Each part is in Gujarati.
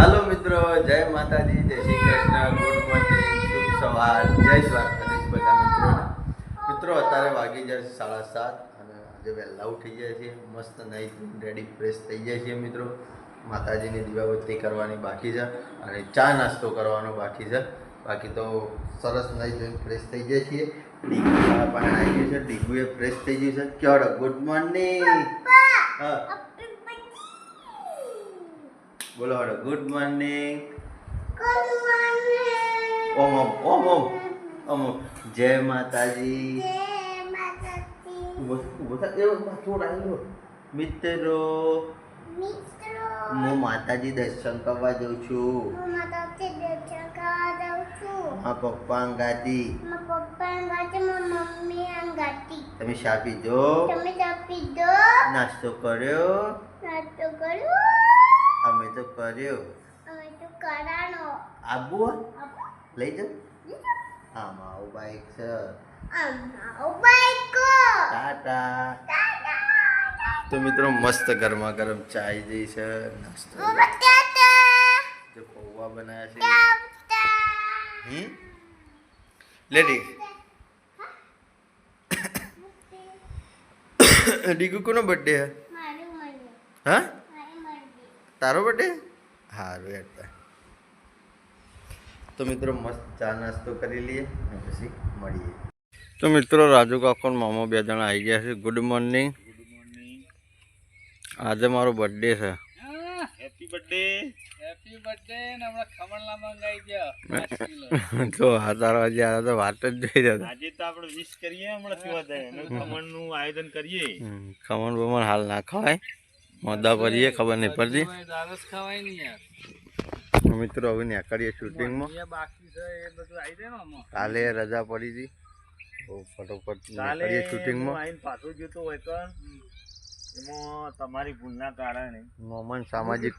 હાલો મિત્રો, જય માતાજી, જય શ્રી કૃષ્ણ, ગુડ મોર્નિંગ, શુભ સવાર, જય દ્વારકાધીશ બધા મિત્રોને. મિત્રો, અત્યારે વાગી જાય છે સાડા સાત અને આજે વહેલા ઉઠી જાય છે મસ્ત નાઈ રેડી ફ્રેશ થઈ જાય છે મિત્રો. માતાજીની દીવાબત્તી કરવાની બાકી છે અને ચા નાસ્તો કરવાનો બાકી છે. બાકી તો સરસ નાઈ જોઈને ફ્રેશ થઈ જાય છીએ. ડીગુ પાણી આવી ગયું છે. ડીગુએ ફ્રેશ થઈ ગયું છે. ક્યારે ગુડ મોર્નિંગ. હા. બોલો હડો ગુડ મોર્નિંગ ઓમ ઓમ ઓમ ઓમ ઓમ ઓમ. જય માતાજી ઊભો ઊભો થા એવો માથું રાયલો મિત્રો હું માતાજી દર્શન કરવા જઉં છું આ પપ્પા અંગાતી તમે શા પીધો નાસ્તો કર્યો અમે તો કર્યો. આબુ લઈ જાઓ. હા આવું બાઈક છે. ટાટા. તો મિત્રો મસ્ત ગરમા ગરમ ચાય જઈ છે નાસ્તો જે પૌવા બનાવ્યા છે. હમ? લેડી ડીગુ કોનો બર્થડે હે. હા? તારો બર્થડે સારું એટલે તો. મિત્રો મસ્ત ચા નાસ્તો કરી લઈએ અને પછી મળીએ. તો મિત્રો રાજુ કાકો મામો બે જણા આવી ગયા છે. ગુડ મોર્નિંગ આજે મારો બર્થડે છે. હેપી બર્થડે હેપી બર્થડે ને હમણાં ખમણલા મંગાઈ ગયા. તો આ તારો હજી આ તો વાત જ જોઈ રહ્યા આજે તો આપણે વિશ કરીએ હમણાં ખમણનું આયોજન કરીએ. ખમણ બમણ હાલ ના ખવાય. મોદા ભરીએ ખબર નહીં પડતી. મિત્રો હવે નીકળીએ શૂટિંગમાં એ બાકી છે એ બધું આવી જાય ને આમાં. કાલે રજા પડી હતી. ફટોફટ નીકળીએ શૂટિંગમાં પાછું જોતું હોય તો એમાં તમારી ભૂલના કારણે. મોમન સામાજિક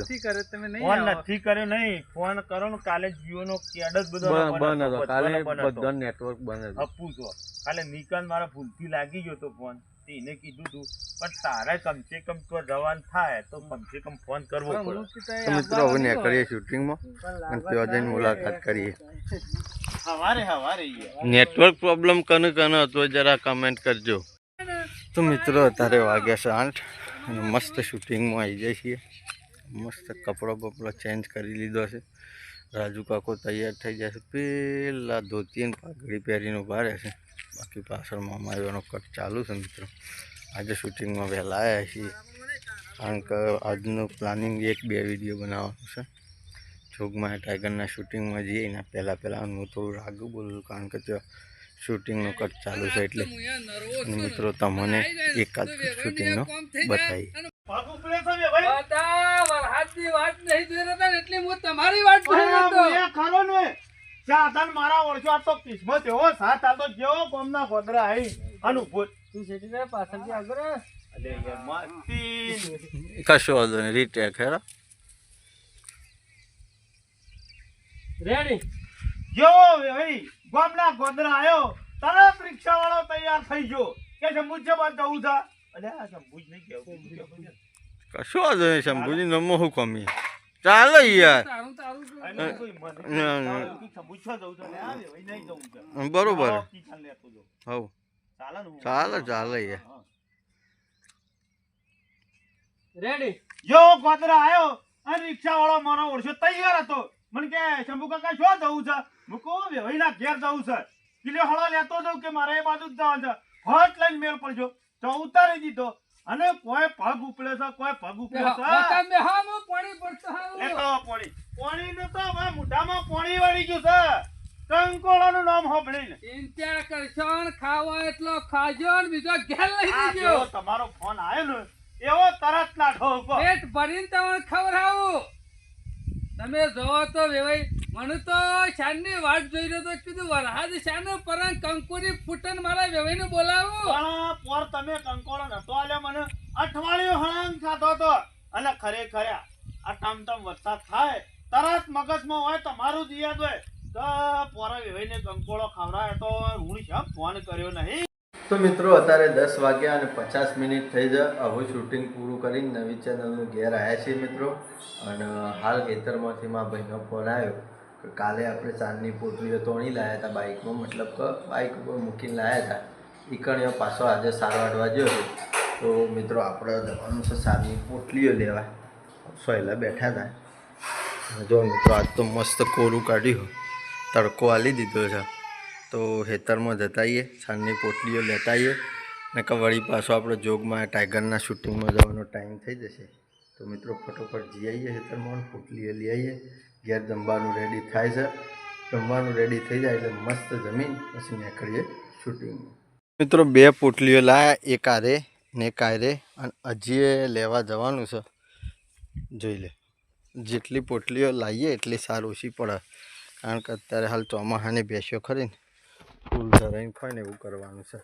નથી કરે તમે નહીં ફોન નથી કર્યો નહીં. ફોન કરો ને કાલે જીઓ નો કેડ જ બધો બંધ હતો કાલે બંધ બધા નેટવર્ક બંધ હતું. કાલે નિકાલ મારા ભૂલથી લાગી ગયો તો ફોન. તે એને કીધું તું પણ તારે કમસે કમ તો જવાન થાય તો કમસે કમ ફોન કરવો પડે. તો મિત્રો હવે આવવાનું નીકળીએ શૂટિંગમાં અને ત્યાં જઈને મુલાકાત કરીએ. હવારે હવારે નેટવર્ક પ્રોબ્લેમ કને કને હતો જરા કમેન્ટ કરજો. તો મિત્રો અત્યારે વાગ્યા છે આઠ અને મસ્ત શૂટિંગમાં આવી જાય છીએ. મસ્ત કપડો બપડો ચેન્જ કરી લીધો છે. રાજુ કાકો તૈયાર થઈ જાય છે. પેલા ધોતી અને પાઘડી પહેરીને ઊભા રહે છે. બાકી પાછળમાં મામા એનો કટ ચાલુ છે મિત્રો. આજે શૂટિંગમાં વહેલા આવ્યા છીએ. કારણ કે આજનું પ્લાનિંગ એક બે વીડિયો બનાવવાનું છે. જોગમાં ટાઈગરના શૂટિંગમાં જઈએ ને પહેલાં પહેલાં હું થોડું રાગું બોલું કારણ કે ત્યાં શૂટિંગનો કટ ચાલુ છે એટલે. મિત્રો તમને એકાદ શૂટિંગનો. બતાવી વાત નહીં જોઈ રહ્યા એટલે હું તમારી વાત જોઈ રહ્યો હતો. પણ આ ખરો ને સાધન મારા ઓળખો આ તો કિસ્મત એવો સાથ આ તો જેવો કોમના ગોદરા આઈ અનુભૂત તું શેઠી ને પાછળથી આગળ આવ. કશો વાંધો નહીં રીટેક હેરા રેડી જો ભાઈ ગોમના ગોદરા આવ્યો તરત રિક્ષા વાળો તૈયાર થઈ ગયો. કે છે જવા જવું થા અલ્યા આ નહીં કેવું કશો વાંધો નહીં શંભુજી નમો હું કમી. ચાલો યાર. જવું જવું બરોબર. હવ. ચાલે ચાલે ચાલે યાર. રેડી જો ગોદરા આયો. અને રિક્ષા વાળો મારો ઓળશો તૈયાર હતો. મને કે શંભુ કાકા શું જવું છે? મૂકો વેવાઈના ઘેર જવું છે. કિલો હળો લેતો જઉં કે મારે એ બાજુ જ જવાનું છે? ફટ લઈને મેળ પડજો. તો ઉતારી દીધો. અને કોઈ પગ ઉપડે છે કોઈ પગ ઉપડે છે. બતા હા હું પાણી પડતો હા લેતો આવો પોણી પોણી. ને તો હવે મોઢામાં પોણી વળી ગયું છે. કંકોળાનું નામ સાંભળીને. ચિંતા કરશો ને ખાવો એટલો ખાજો ને બીજો ઘેર લઈ જજો તમારો ફોન આવ્યો ને એવો તરત લાઠો ઉપર પેટ ભરીને તમને ખવડાવું તમે જોવો તો વેવાઈ મને તો શાનની વાત જોઈ રહ્યો તો કીધું વરહાદ શાનો પરં કંકોરી ફૂટન મારા વેવાઈને બોલાવું. પણ પોર તમે કંકોળો નતો આલ્યો મને. અઠવાડિયું હળંગ ખાતો હતો અને ખરેખર આ ટમ ટમ વરસાદ થાય તરત મગજમાં હોય તમારું જ યાદ હોય. તો પોરા વેવાઈને કંકોળો ખવડાય તો હું શા ફોન કર્યો નહીં? તો મિત્રો અત્યારે દસ વાગ્યા અને પચાસ મિનિટ થઈ જાય હવે શૂટિંગ પૂરું કરીને નવી ચેનલનું ઘેર આવ્યા છીએ મિત્રો. અને હાલ ખેતરમાંથી મારા ભાઈનો ફોન આવ્યો. કાલે આપણે ચાંદની પોતલીઓ તોડી લાવ્યા હતા બાઇકમાં, મતલબ કે બાઇક ઉપર મૂકીને લાવ્યા હતા. ઈકણીઓ પાછો આજે સાર વાટવા ગયો છે. તો મિત્રો, આપણે જવાનું છે સારની પોટલીઓ લેવા. સોયલા બેઠા હતા. જો મિત્રો, આજ તો મસ્ત કોરું કાઢ્યું. તડકો આલી દીધો છે. તો ખેતરમાં જતા આવીએ, સાંજની પોટલીઓ લેતા આવીએ. ને કે વળી પાછો આપણે જોગમાં ટાઈગરના શૂટિંગમાં જવાનો ટાઈમ થઈ જશે. તો મિત્રો, ફટોફટ જઈ આવીએ ખેતરમાં પોટલીઓ લઈ આવીએ. ઘેર જમવાનું રેડી થાય છે. જમવાનું રેડી થઈ જાય એટલે મસ્ત જમીન, પછી નીકળીએ શૂટિંગ મિત્રો, બે પોટલીઓ લાયા, એક આરે ને એક આરે, અને હજીએ લેવા જવાનું છે. જોઈ લે, જેટલી પોટલીઓ લાવીએ એટલી સારું ઓછી પડે. કારણ કે અત્યારે હાલ ચોમાસાની બેસ્યો ખરી ને. ફૂલ ધરાઈને ખોય ને એવું કરવાનું છે.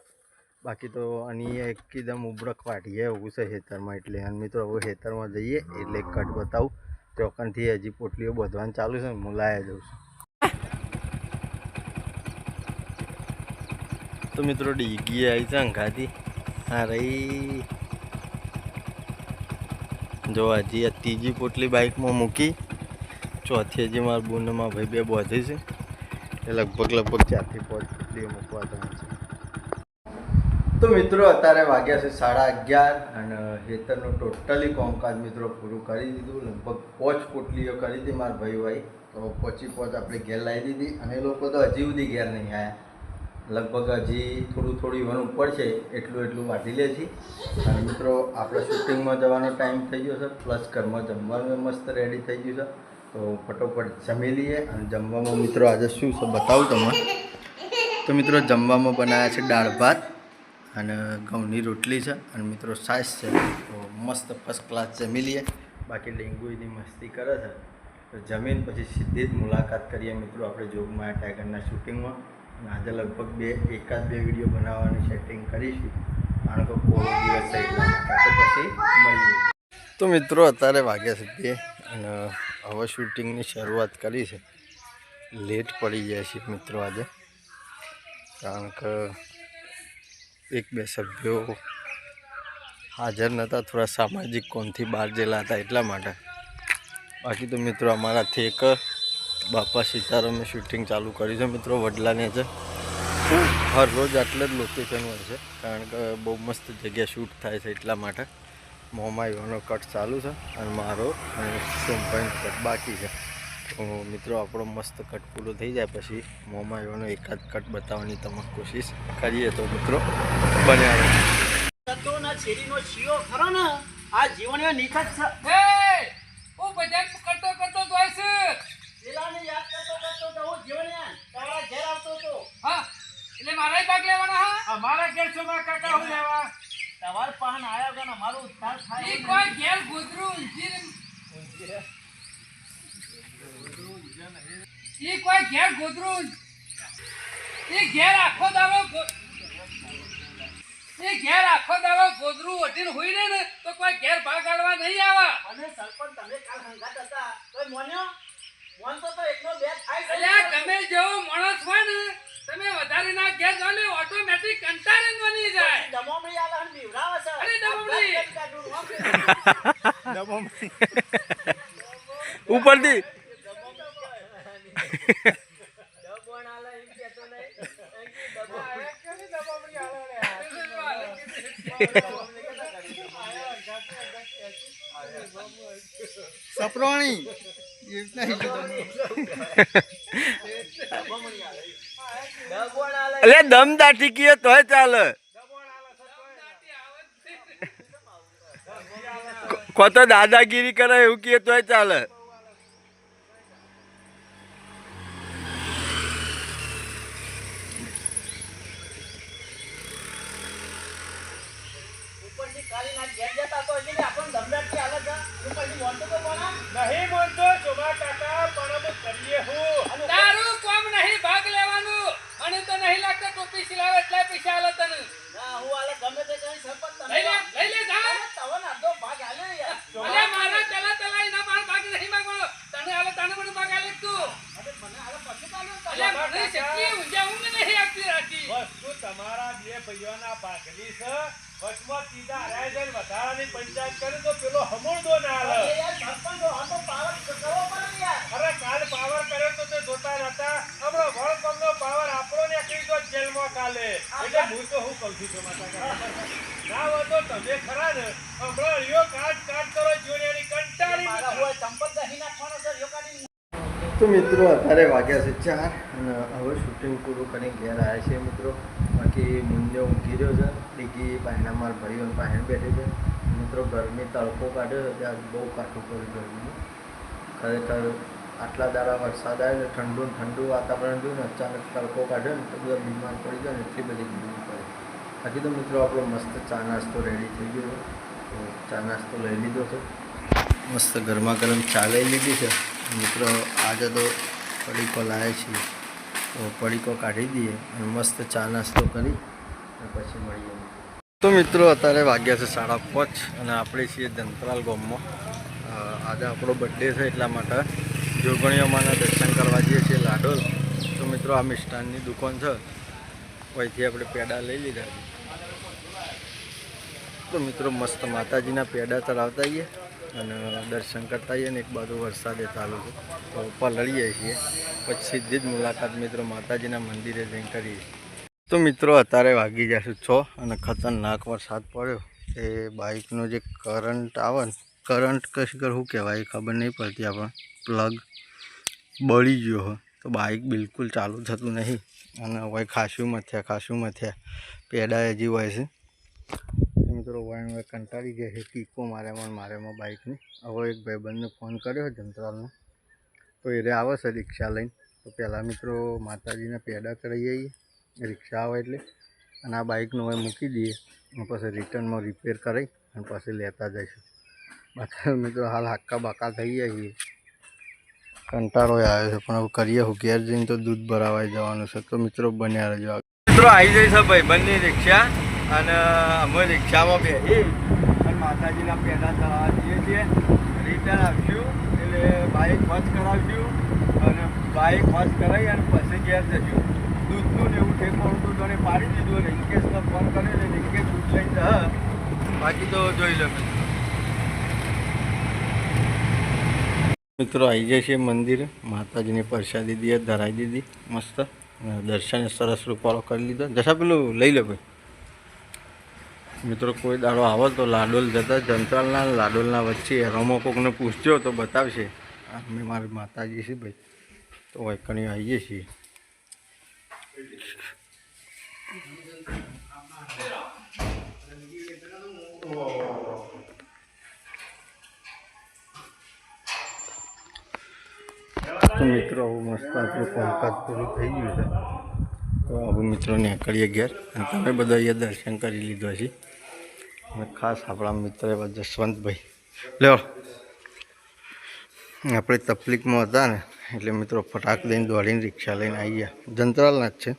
બાકી તો આની એકદમ ઉબરક વાટીએ એવું છે ખેતરમાં એટલે. અને મિત્રો, હવે ખેતરમાં જઈએ એટલે કટ બતાવું. ચોકનથી હજી પોટલીઓ બધવાનું ચાલુ છે ને, હું લાવી દઉં છું. તો મિત્રો ડીગી આવી છે અંઘાથી હા રહી. જો હજી આ ત્રીજી પોટલી બાઇકમાં મૂકી. ચોથી હજી મારા બુનમાં ભાઈ બે બોધી છે. એ લગભગ લગભગ ચારથી પાંચ પોટલીઓ મૂકવા છે. તો મિત્રો, અત્યારે વાગ્યા છે સાડા અગિયાર અને હેતરનું ટોટલી કામકાજ મિત્રો પૂરું કરી દીધું. લગભગ પોચ પોટલીઓ કરી હતી મારા ભાઈ ભાઈ તો પોચી પોચ આપણે ઘેર લાવી દીધી અને એ લોકો તો હજી સુધી ઘેર નહીં આવ્યા લગભગ હજી થોડું થોડી ઉપર છે, એટલું એટલું વાઢી લે છે. અને મિત્રો, આપણે શૂટિંગમાં જવાનો ટાઈમ થઈ ગયો છે પ્લસ ઘરમાં જમવાનું મસ્ત રેડી થઈ ગયું છે. તો ફટોફટ જમી લઈએ અને જમવામાં મિત્રો આજે શું છે બતાવું તમને. તો મિત્રો, જમવામાં બનાવ્યા છે દાળ ભાત. અને ઘઉંની રોટલી છે. અને મિત્રો સાસ છે. તો મસ્ત ફર્સ્ટ ક્લાસ જમી લઈએ બાકી ડેન્ગુની મસ્તી કરે છે. તો જમીન પછી સીધી જ મુલાકાત કરીએ મિત્રો આપણે જોગમાં ટાઈગરના શૂટિંગમાં. અને આજે લગભગ બે, એકાદ બે વીડિયો બનાવવાની સેટિંગ કરીશું. કારણ કે કોરો દિવસ. તો પછી મળીએ. તો મિત્રો અત્યારે વાગ્યા છે બે અને હવે શૂટિંગની શરૂઆત કરી છે. લેટ પડી જાય છે મિત્રો આજે. કારણ કે એક બે સભ્યો હાજર નહોતા, થોડા સામાજિક કોણથી બહાર જેલા હતા એટલા માટે. બાકી તો મિત્રો અમારાથી એક બાપા સીતારામે શૂટિંગ ચાલુ કર્યું છે. મિત્રો વડલાને છે. હર રોજ આટલે જ લોકેશન હોય છે, કારણ કે બહુ મસ્ત જગ્યા શૂટ થાય છે એટલા માટે. મોમાં એવાનો કટ ચાલુ છે અને મારો અને સોમભાઈ કટ બાકી છે. તો મિત્રો આપણો મસ્ત કટ પૂરો થઈ જાય પછી મોંમાં એવાનો એકાદ કટ બતાવવાની તમે કોશિશ કરીએ તો મિત્રો બન્યા રહો. તો શિયો ખરો ને આ જીવનનો નિખત છે. કરતો કરતો જાય છે. પેલાને યાદ કરતો કરતો તો હું જીવનયાન તારા ઘેર આવતો તો હા એટલે મારે ભાગ લેવાના હા? અમારા ઘેર છો માં કાકા હું લેવા? તમાર પાન આયા વગર અમારો ઉદ્ધાર થાય કોઈ ઘેર ગોદરું ઊંઘી ઈ કોઈ ઘેર ગોદરું એ ઘેર આખો દાડો એ ઘેર આખો દાડો ગોદરું ઓઢીને હોઈ રહે ને તો કોઈ ઘેર ભાગ આલવા નહીં આવા. અને સરપંચ તમે કાલ હંગાત હતા. તો મોન્યો? મોન તો તો એકનો બે થાય અલ્યા ગમે જેવો માણસ હોય ને તમે વધારે ના ઘેર જાઓ ને ઓટોમેટિક કંટાળે બની જાય. દમોમડી આલા હન બીવરાવે છે. અરે દમોમડી! ઉપરથી દબોણ આલા એમ કહેતો નહીં દબોમડી સપરોણી દબોણ આલા એટલે દમ દાટી કીએ તોય ચાલે. કોતો દાદાગીરી કરે એવું કીએ તોય ચાલે ઉપરથી કાલી ના ઘેર જતા તો એટલે આપણને દમદાટ કે આલે છે ઉપરથી મોનતો તો કોના નહીં મોનતો ચોમા કાકા પણ અમે કરીએ હું તારું કામ નહીં ભાગ લેવાનું મને તો નહીં લાગતા એટલે પૈસા આલે તને? ના હું આલે ગમે તે કઈ સરપંચ તમે લઈ લે લઈ લે જા તવન ના ભાગ આલે યાર. અરે મારા ચલા ચલા એના માર ભાગ નહીં માંગવાનો. તને આલે તને મને ભાગ આલે તું. અરે મને આલે પછી કાલે અરે મને શક્તિ ઊંઝા ઊંઘ નહીં આવતી રાતી વસ્તુ તમારા બે ભાઈઓના વચમાં સીધા હરાય જાય ને વધારાની પંચાયત કરે તો પેલો હમોળદો ના હાલે. અરે કાલ પાવર કર્યો તો તે જોતા નતા હમણાં વળ પગનો પાવર આપણો ને કરી દો જેલમાં કાલે એટલે હું તો છું. ના હોય તો તમે ખરા ને હમણાં લ્યો કાટ કાટ કરો જોડેની કંટાળી તો મિત્રો અત્યારે વાગ્યા છે ચાર અને હવે શૂટિંગ પૂરું કરીને ઘેર આવ્યા છે મિત્રો. બાકી મુંજે ઊંઘી રહ્યો છે ડીગી બાયણા માર ભરી બાયણ બેઠી છે. મિત્રો ગરમી તડકો કાઢ્યો છે ત્યાં બહુ કાઠું પડ્યું ગરમી ખરેખર આટલા દાડા વરસાદ આવ્યો ને ઠંડુ ઠંડુ વાતાવરણ જોયું ને અચાનક તડકો કાઢ્યો ને તો બધા બીમાર પડી જાય ને એટલી બધી પડે બાકી તો મિત્રો આપણો મસ્ત ચા નાસ્તો રેડી થઈ ગયો છે. તો ચા નાસ્તો લઈ લીધો છે. મસ્ત ગરમા ગરમ ચા લઈ લીધી છે. મિત્રો આજે તો પડીકો લાવે છીએ. તો પડીકો કાઢી દઈએ અને મસ્ત ચા નાસ્તો કરી અને પછી મળીએ. તો મિત્રો અત્યારે વાગ્યા છે સાડા પાંચ અને આપણે છીએ જંતરાલ ગામમાં. આજે આપણો બર્થડે છે એટલા માટે જોગણીઓમાંના દર્શન કરવા જઈએ છીએ લાડોલ. તો મિત્રો આ મિષ્ટાનની દુકાન છે. અહીંથી આપણે પેડા લઈ લીધા છે. તો મિત્રો મસ્ત માતાજીના પેડા ચલાવતા આવીએ અને દર્શન કરતા આવીએ ને એક બાજુ વરસાદે ચાલુ છે. તો પલળીએ છીએ. પછી સીધી જ મુલાકાત મિત્રો માતાજીના મંદિરે જઈને કરીએ. તો મિત્રો અત્યારે વાગી જશે છ અને ખતરનાક વરસાદ પડ્યો. એ બાઇકનો જે કરંટ આવે ને, કરંટ કશી કર, શું કહેવાય ખબર નહીં પડતી આપણે પ્લગ બળી ગયો હોય તો બાઇક બિલકુલ ચાલુ થતું નહીં. અને હવે ખાસું મથ્યા ખાસું મથ્યા. પેડા હજી હોય છે મિત્રો વાઈન કંટાળી ગયા છે, ટીકો મારે મને મારેમાં બાઇકની હવે એક ભાઈબંધને ફોન કર્યો જંતરાલનો. તો એ આવે છે રિક્ષા લઈને. તો પહેલાં મિત્રો, માતાજીના પેડા કરી આવીએ. રિક્ષા આવે એટલે. અને આ બાઇકનું હવે મૂકી દઈએ. પછી રિટર્નમાં રિપેર કરાવી અને પછી લેતા જઈશું. બાકી મિત્રો, હાલ હાક્કા બાકા થઈ જાય છીએ. કંટાળો આવ્યો છે, પણ હવે કરીએ હું ઘેર જઈને તો દૂધ ભરાવાઈ જવાનું છે. તો મિત્રો, બન્યા રહેજો મિત્રો, આવી જઈશ છે ભાઈબંધની રિક્ષા. અને અમે રિક્ષામાં બેસી અને માતાજીના પેડા ચલાવવા જઈએ છીએ. રિટર્ન આવશું એટલે બાઇક વોશ કરાવશું અને બાઇક વોશ કરાવી અને પછી ઘેર જશું. દૂધનું ને એવું ઠેકવાનું દૂધ અને પાડી દીધું અને રિંકેશને ફોન કર્યો ને રિંકેશ દૂધ લઈને બાકી તો જોઈ લો મિત્રો આવી જાય છે મંદિરે. માતાજીની પ્રસાદી દીએ ધરાવી દીધી, મસ્ત. દર્શન સરસ રૂપાળો કરી લીધો. જશા પેલું લઈ લે ભાઈ. મિત્રો, કોઈ દાડો આવે તો લાડોલ જતા જંત્રાલના લાડોલના વચ્ચે રમો કોકને પૂછજો તો બતાવશે. અમે મારી માતાજી છે ભાઈ. તો વૈકણી આવીએ છીએ. મિત્રો મસ્ત કામકાજ પૂરું થઈ ગયું છે. તો હવે મિત્રો, નીકળીએ ઘેર. અને તમે બધા અહીંયા દર્શન કરી લીધો છે. અને ખાસ આપણા મિત્ર એવા જસવંતભાઈ. લ્યો. આપણે તકલીફમાં હતા ને, એટલે મિત્રો ફટાક લઈને દોડીને રિક્ષા લઈને આવી ગયા. જંતરાલના જ છે.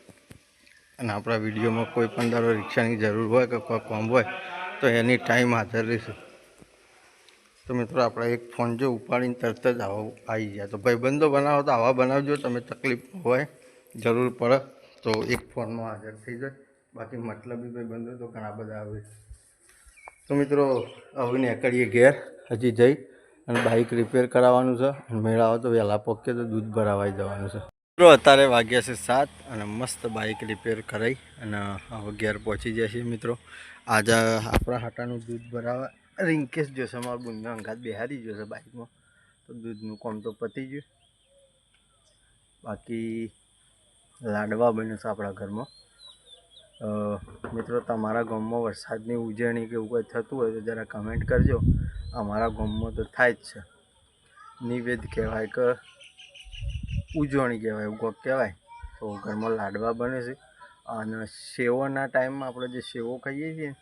અને આપણા વિડીયોમાં કોઈ પણ દારો રિક્ષાની જરૂર હોય કે કોઈ કોમ હોય, તો એની ટાઈમ હાજર રહીશું. તો મિત્રો આપણે એક ફોન જો ઉપાડીને તરત જ આવો આવી ગયા. તો ભાઈબંધો બનાવો તો આવા બનાવજો, તમે તકલીફ હોય, જરૂર પડે તો એક ફોનમાં હાજર થઈ જાય. બાકી મતલબી ભાઈબંધો તો ઘણા બધા આવે તો મિત્રો હવે નીકળીએ ઘેર હજી જઈ અને બાઇક રિપેર કરાવવાનું છે અને મેળાવો તો વહેલા પહોંચે તો દૂધ ભરાવાઈ જવાનું છે. મિત્રો, અત્યારે વાગ્યા છે સાત અને મસ્ત બાઇક રિપેર કરાવી અને હવે ઘેર પહોંચી જાય છે મિત્રો. આજે આપણા હાટાનું દૂધ ભરાવા. રિંકેશ જોશે મારા બુનના અંગાત બેહારી જશે બાઇકમાં તો દૂધનું કોમ તો પતી ગયું. બાકી લાડવા બન્યું છે આપણા ઘરમાં. મિત્રો, તમારા ગામમાં વરસાદની ઉજવણી કે એવું કંઈ થતું હોય તો જરા કમેન્ટ કરજો. અમારા ગામમાં તો થાય જ છે. નિવેદ કહેવાય કે ઉજવણી કહેવાય, એવું કંઈક કહેવાય. તો ઘરમાં લાડવા બને છે. અને સેવોના ટાઈમમાં આપણે જે સેવો ખાઈએ છીએ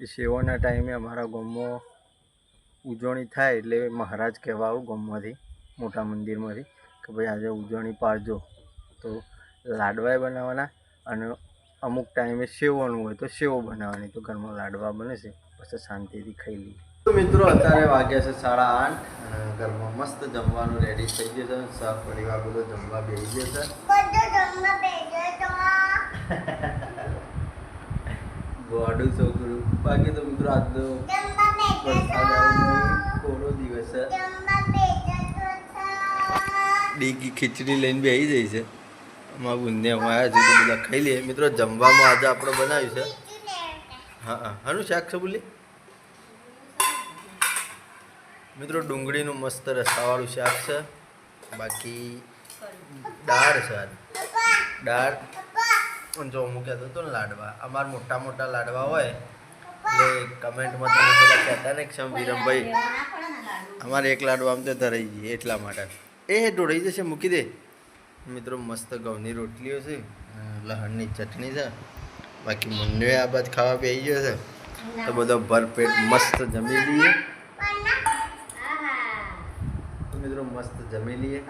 એ સેવોના ટાઈમે અમારા ગામમાં ઉજવણી થાય એટલે મહારાજ કહેવા આવું ગામમાંથી, મોટા મંદિરમાંથી, કે ભાઈ આજે ઉજવણી પાડજો. તો લાડવાય બનાવવાના અને અમુક ટાઈમે સેવવાનું હોય તો સેવો બનાવવાની તો ઘરમાં લાડવા બને છે પછી શાંતિથી ખાઈ લઈએ. તો મિત્રો અત્યારે વાગ્યા છે સાડા આઠ ઘરમાં મસ્ત જમવાનું રેડી થઈ ગયું છે. સહ પરિવાર બધો જમવા બેસી ગયો છે. ગોડું છોકરું. બાકી તો મિત્રો આજનો કોરો દિવસ છે. ડીગી ખીચડી લઈને બેસી જાય છે. અમારા બુંદે અમારા છે તો બધા ખાઈ લઈએ. મિત્રો, જમવામાં આજે આપણે બનાવ્યું છે. હા હા. હાનું શાક છે, બોલી? મિત્રો, ડુંગળીનું મસ્ત રસાવાળું શાક છે. બાકી દાળ છે દાળ? જો હું કહેતો હતો ને લાડવા. અમારા મોટા મોટા લાડવા હોય, એટલે કમેન્ટમાં તમે બધા કહેતા ને કે વિરમભાઈ, અમારે એક લાડવા આમ તો ધરાઈ જઈએ એટલા માટે. એ ઢોળાઈ જશે, મૂકી દે. મિત્રો, મસ્ત ઘઉંની રોટલીઓ છે, લહણની ચટણી છે, બાકી મુન્ને આ બાદ ખાવા બેસી ગયો છે. તો બધો ભરપેટ મસ્ત જમી લઈએ. તો મિત્રો, મસ્ત જમી લઈએ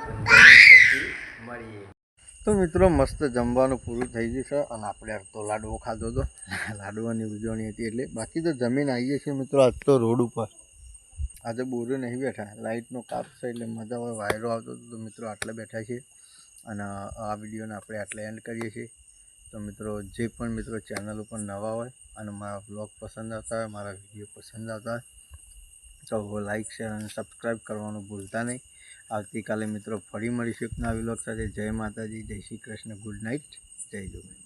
મળીએ. તો મિત્રો, મસ્ત જમવાનું પૂરું થઈ ગયું છે અને આપણે અડધો લાડવો ખાધો હતો લાડવાની ઉજવણી હતી એટલે. બાકી તો જમીન આવીએ છીએ મિત્રો, આજ તો રોડ ઉપર. આજે બોરે નહીં બેઠા. લાઇટનો કાપ છે એટલે મજા આવે, વાયરો આવતો હતો તો મિત્રો આટલે બેઠા છીએ. અને આ વિડીયોને આપણે આટલે એન્ડ કરીએ છીએ. તો મિત્રો, જે પણ મિત્રો ચેનલ ઉપર નવા હોય અને મારા બ્લોગ પસંદ આવતા હોય, મારા વીડિયો પસંદ આવતા હોય, તો લાઇક શેર અને સબસ્ક્રાઈબ કરવાનું ભૂલતા નહીં. આવતીકાલે મિત્રો ફરી મળીશું એક નવા વિલોગ સાથે. જય માતાજી, જય શ્રી કૃષ્ણ. ગુડ નાઇટ જય જોગણી